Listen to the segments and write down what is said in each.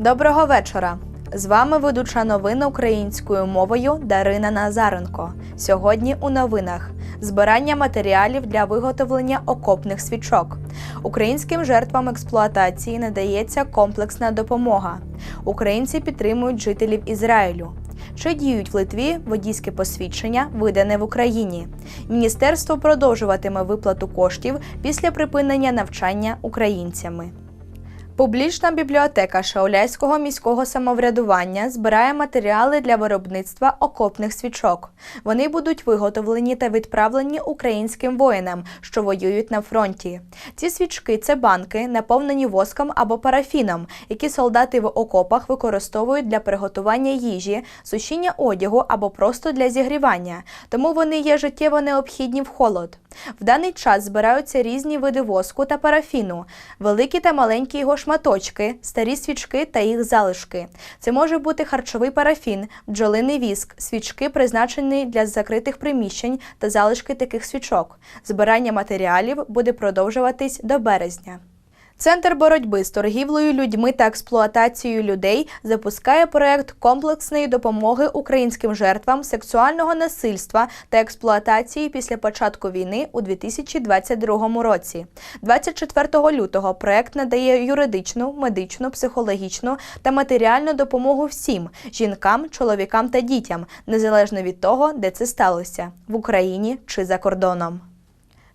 Доброго вечора! З вами ведуча новин українською мовою Дарина Назаренко. Сьогодні у новинах збирання матеріалів для виготовлення окопних свічок. Українським жертвам експлуатації надається комплексна допомога. Українці підтримують жителів Ізраїлю. Чи діють в Литві водійське посвідчення, видане в Україні? Міністерство продовжуватиме виплату коштів після припинення навчання українцями. Публічна бібліотека Шауляйського міського самоврядування збирає матеріали для виробництва окопних свічок. Вони будуть виготовлені та відправлені українським воїнам, що воюють на фронті. Ці свічки це банки, наповнені воском або парафіном, які солдати в окопах використовують для приготування їжі, сушіння одягу або просто для зігрівання, тому вони є життєво необхідні в холод. В даний час збираються різні види воску та парафіну, великі та маленькі його шматочки, старі свічки та їх залишки. Це може бути харчовий парафін, бджолиний віск, свічки, призначені для закритих приміщень та залишки таких свічок. Збирання матеріалів буде продовжуватись до березня. Центр боротьби з торгівлею людьми та експлуатацією людей запускає проект комплексної допомоги українським жертвам сексуального насильства та експлуатації після початку війни у 2022 році. 24 лютого проект надає юридичну, медичну, психологічну та матеріальну допомогу всім жінкам, чоловікам та дітям, незалежно від того, де це сталося в Україні чи за кордоном.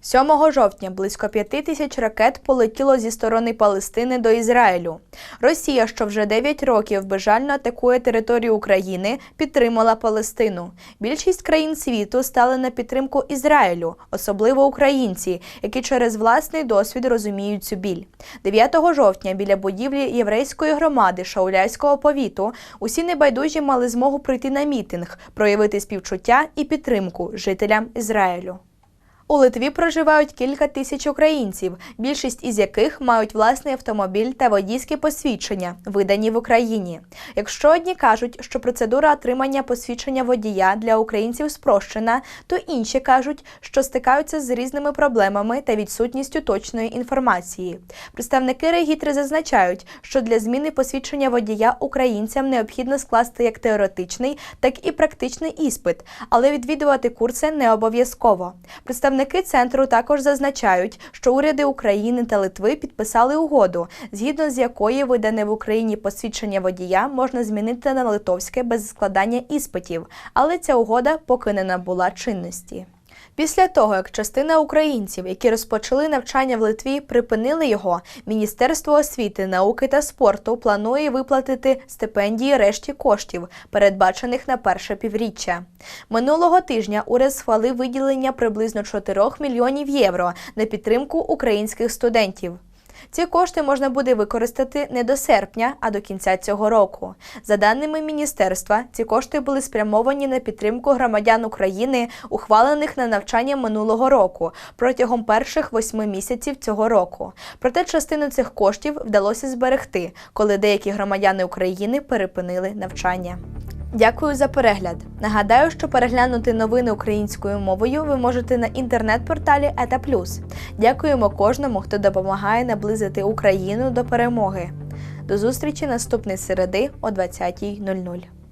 7 жовтня близько 5 тисяч ракет полетіло зі сторони Палестини до Ізраїлю. Росія, що вже 9 років безжально атакує територію України, підтримала Палестину. Більшість країн світу стали на підтримку Ізраїлю, особливо українці, які через власний досвід розуміють цю біль. 9 жовтня біля будівлі єврейської громади Шауляйського повіту усі небайдужі мали змогу прийти на мітинг, проявити співчуття і підтримку жителям Ізраїлю. У Литві проживають кілька тисяч українців, більшість із яких мають власний автомобіль та водійські посвідчення, видані в Україні. Якщо одні кажуть, що процедура отримання посвідчення водія для українців спрощена, то інші кажуть, що стикаються з різними проблемами та відсутністю точної інформації. Представники регітри зазначають, що для зміни посвідчення водія українцям необхідно скласти як теоретичний, так і практичний іспит, але відвідувати курси не обов'язково. Представники центру також зазначають, що уряди України та Литви підписали угоду, згідно з якої видане в Україні посвідчення водія можна змінити на литовське без складання іспитів, але ця угода поки не набула чинності. Після того, як частина українців, які розпочали навчання в Литві, припинили його, Міністерство освіти, науки та спорту планує виплатити стипендії решті коштів, передбачених на перше півріччя. Минулого тижня уряд схвалив виділення приблизно 4 мільйонів євро на підтримку українських студентів. Ці кошти можна буде використати не до серпня, а до кінця цього року. За даними міністерства, ці кошти були спрямовані на підтримку громадян України, ухвалених на навчання минулого року протягом перших восьми місяців цього року. Проте частину цих коштів вдалося зберегти, коли деякі громадяни України перепинили навчання. Дякую за перегляд. Нагадаю, що переглянути новини українською мовою ви можете на інтернет-порталі ЕТА. Дякуємо кожному, хто допомагає наблизити Україну до перемоги. До зустрічі наступної середи о 20.00.